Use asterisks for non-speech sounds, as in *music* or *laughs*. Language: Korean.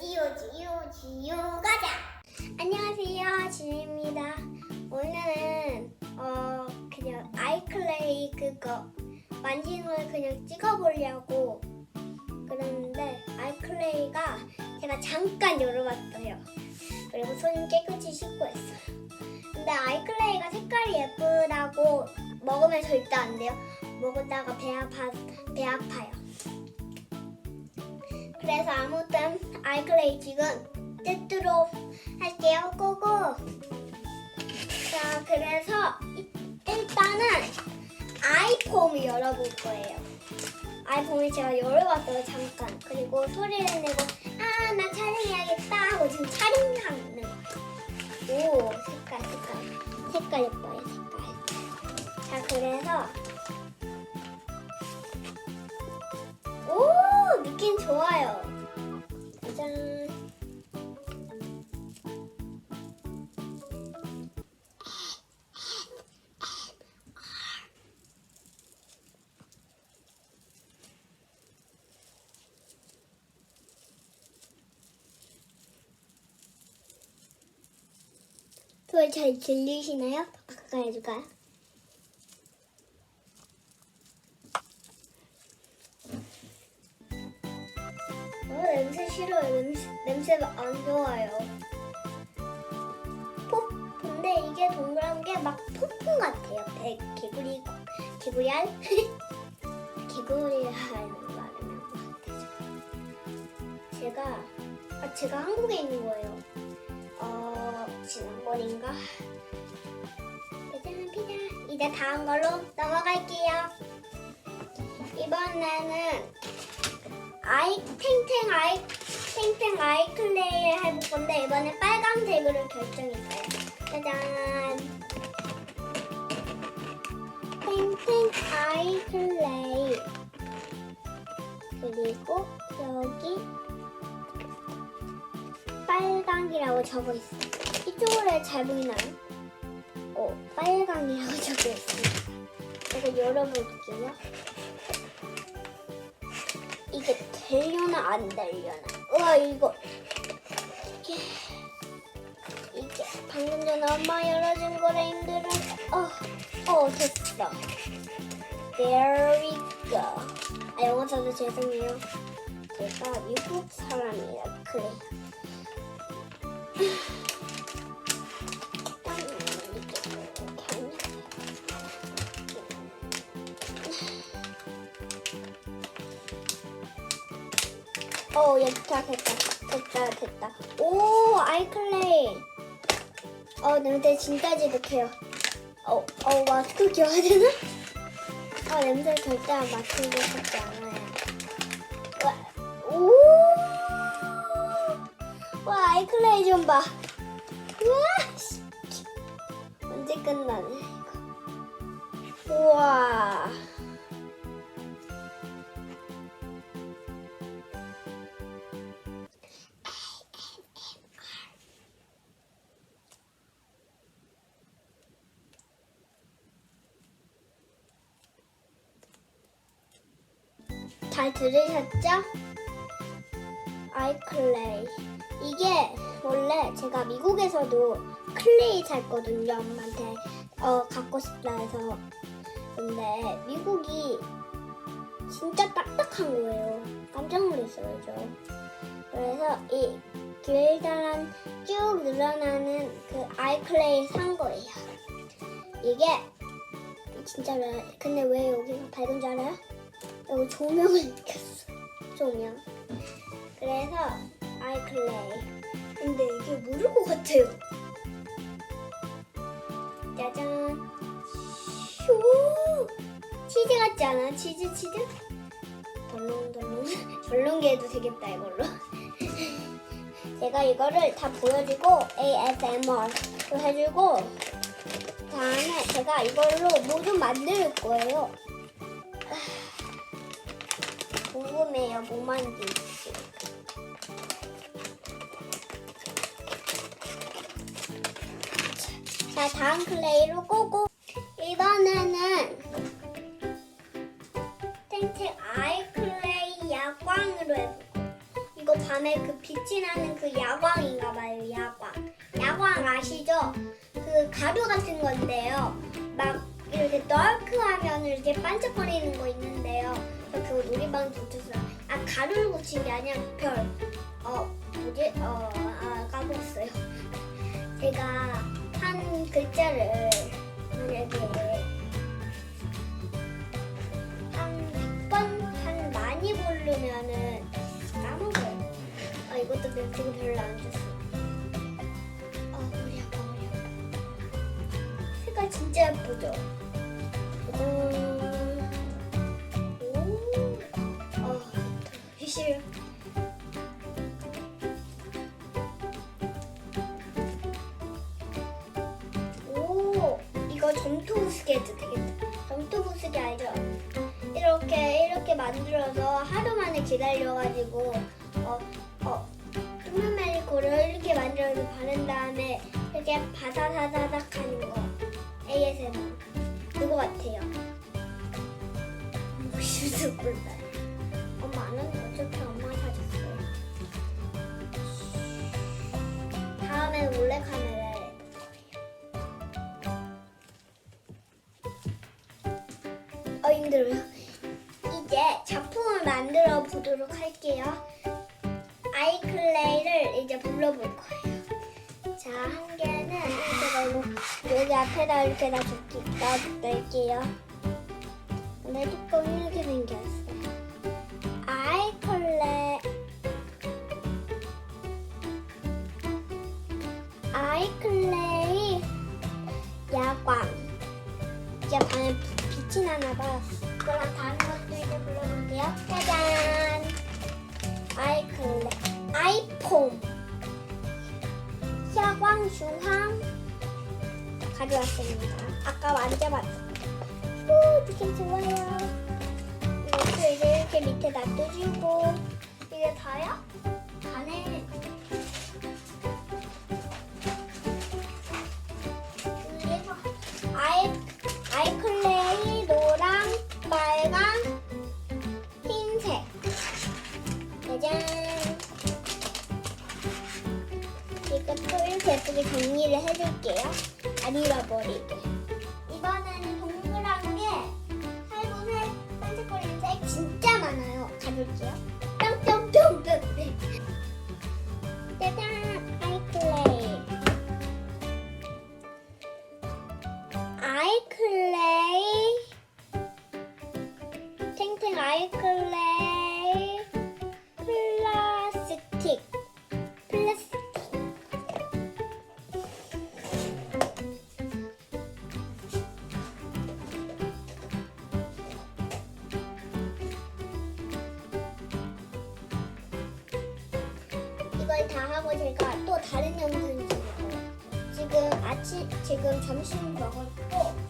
지우 지우 지우 가자. 안녕하세요 지우입니다. 오늘은 어 그냥 아이클레이 그거 만지는 걸 그냥 찍어보려고 그랬는데 아이클레이가 제가 잠깐 열어봤어요. 그리고 손 깨끗이 씻고 했어요. 근데 아이클레이가 색깔이 예쁘다고 먹으면 절대 안 돼요. 먹었다가 배 아파 배 아파요. 그래서 아무튼 아이클레이 지금 뜯도록 할게요. 고고. 자, 그래서 이- 일단은 아이폼을 열어볼 거예요. 아이폼을 제가 열어봤어요, 잠깐. 그리고 소리를 내고, 아, 나 촬영해야겠다 하고 지금 촬영하는 거예요. 오, 색깔, 색깔. 색깔 예뻐요, 색깔. 자, 그래서. 오, 느낌 좋아요. 소리 잘 들리시나요? 가까이 해줄까요? 어, 냄새 싫어요. 냄새, 냄새가 안 좋아요. 폭, 근데 이게 동그란 게 막 폭풍 같아요. 배, 개구리, 개구리 알? 개구리 같아요. 제가, 아, 제가 한국에 있는 거예요. 어, 지난번인가? 피자. 이제 다음 걸로 넘어갈게요. 이번에는 아이 탱탱 아이 탱탱 아이 클레이 해볼 건데 이번에 빨간색으로 결정했어요. 짜잔. 탱탱 아이 클레이 그리고 여기 빨강이라고 적어 있어요. 이쪽으로 잘 보이나요? 어, 빨강이라고 *laughs* 적혀 있습니다. 이거 열어볼게요. 이게 되려나 안 되려나? 우와 이거 이게 이게 방금 전에 엄마 열어준 거라 힘들어. 어, 어 됐어. There we go. 아 영어 저도 죄송해요. 제가 미국 사람이라 그래. 어, 됐다, 됐다, 됐다, 됐다. 오, 아이클레이. 어, 냄새 진짜 지독해요. 어, 어, 마스크 껴야 되나? 어, 냄새 절대 맡고 싶지 않아요. 와, 오, 와, 아이클레이 좀 봐. 우와, 씨. 언제 끝나네, 이거. 우와. 잘 들으셨죠? 아이클레이. 이게 원래 제가 미국에서도 클레이 샀거든요. 엄마한테 어, 갖고 싶다 해서. 근데 미국이 진짜 딱딱한 거예요. 깜짝 놀랐어요, 저. 그래서 이 길다란 쭉 늘어나는 그 아이클레이 산 거예요. 이게 진짜 왜, 근데 왜 여기가 밝은 줄 알아요? 여기 조명을 켰어. 조명. 그래서 아이클레이. 근데 이게 모를 것 같아요. 짜잔. 쇼! 치즈 같지 않아? 치즈 치즈? 덜렁덜렁. *laughs* 덜렁게 해도 되겠다 이걸로. *laughs* 제가 이거를 다 보여주고 ASMR로 해주고 다음에 제가 이걸로 뭐 좀 만들 거예요. 궁금해요. 뭐 만들지? 자, 다음 클레이로 꼬고 이번에는 탱탱 아이 클레이 야광으로 해볼게요. 이거 밤에 그 빛이 나는 그 야광인가 봐요. 야광. 야광 아시죠? 그 가루 같은 건데요. 막 이렇게 덜크하면 이렇게 반짝거리는 거 있는데요. 저 그거 놀이방에 붙였어요. 아 가루를 붙인 게 아니라 별. 어 뭐지? 어 아, 까먹었어요. *laughs* 제가 한 글자를 만약에 한 100번 한 많이 부르면은 까먹어요. 아 이것도 멘트가 별로 안 좋습니다. 아 진짜 예쁘죠? 음... 오. 이거 점토 부스기 해도 되겠다. 점토 부스기 알죠? 이렇게 이렇게 만들어서 하루 만에 기다려가지고 어어 투명메리코를 이렇게 만들어서 바른 다음에 이렇게 바다다다닥 하는 거 ASMR 그거 같아요. 무엇인지 몰라요. 엄마 안 하는 거 어차피 엄마 사줬어요. 다음에 몰래 카메라를 어 힘들어요. 이제 작품을 만들어 보도록 할게요. 아이클레이를 이제 불러볼 거예요. 자, 한 개는 여기 앞에다 이렇게 놔둘게, 놔둘게요. 내 뚜껑이 이렇게 생겼어요. 아이클레 아이클레이 야광 이제 밤에 빛이 나나 봐. 그럼 다른 것도 이제 불러볼게요. 짜잔! 아이클레, 아이폼, 야광 중황 가져왔습니다. 아까 만져봤어. 오, 느낌 좋아요. 이렇게 이제 이렇게 밑에 놔두시고 이게 다야? 다네. 그리고 아이 아이클레이 노랑, 빨강, 흰색. 짜잔. 이것도 이렇게 예쁘게 정리를 해줄게요. 안 잃어버리게. 이번에는 동그란 게 반짝거리는 색 진짜 많아요. 가볼게요. 뿅뿅뿅뿅. 짜잔, 다른 영상 찍어요. 지금 아침 지금 점심 먹었고